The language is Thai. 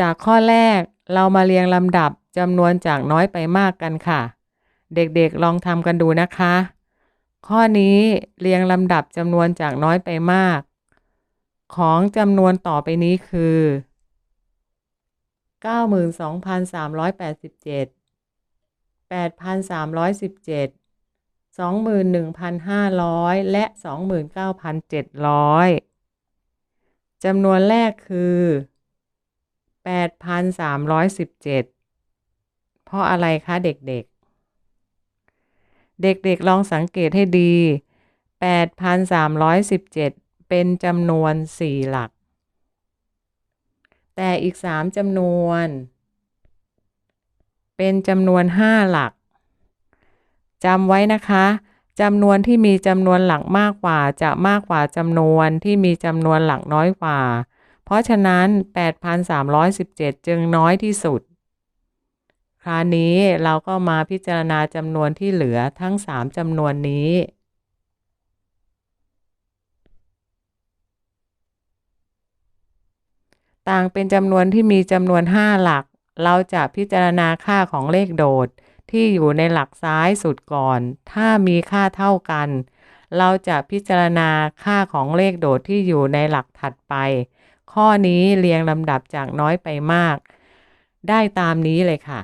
จากข้อแรกเรามาเรียงลำดับจำนวนจากน้อยไปมากกันค่ะ เด็กๆลองทำกันดูนะคะ ข้อนี้เรียงลำดับจำนวนจากน้อยไปมาก ของจำนวนต่อไปนี้คือ 92,387 8,317 21,500 และ 29,700 จำนวนแรกคือ 8,317 เพราะอะไรคะเด็กๆ เด็กๆลองสังเกตให้ดี 8,317 เป็นจำนวน 4 หลัก แต่อีก 3จำนวน เป็นจำนวน 5 หลักจำไว้นะคะจำนวนที่มีจำนวนหลักมากกว่าจะมากกว่าจำนวนที่มีจำนวนหลักน้อยกว่า เพราะฉะนั้น 8,317 จึงน้อยที่สุด คราวนี้เราก็มาพิจารณาจำนวนที่เหลือทั้ง 3จำนวนนี้ต่างเป็นจำนวนที่มีจำนวน 5 หลัก เราจะพิจารณาค่าของเลขโดดที่อยู่ในหลักซ้ายสุดก่อน ถ้ามีค่าเท่ากัน เราจะพิจารณาค่าของเลขโดดที่อยู่ในหลักถัดไป ข้อนี้เรียงลำดับจากน้อยไปมาก ได้ตามนี้เลยค่ะ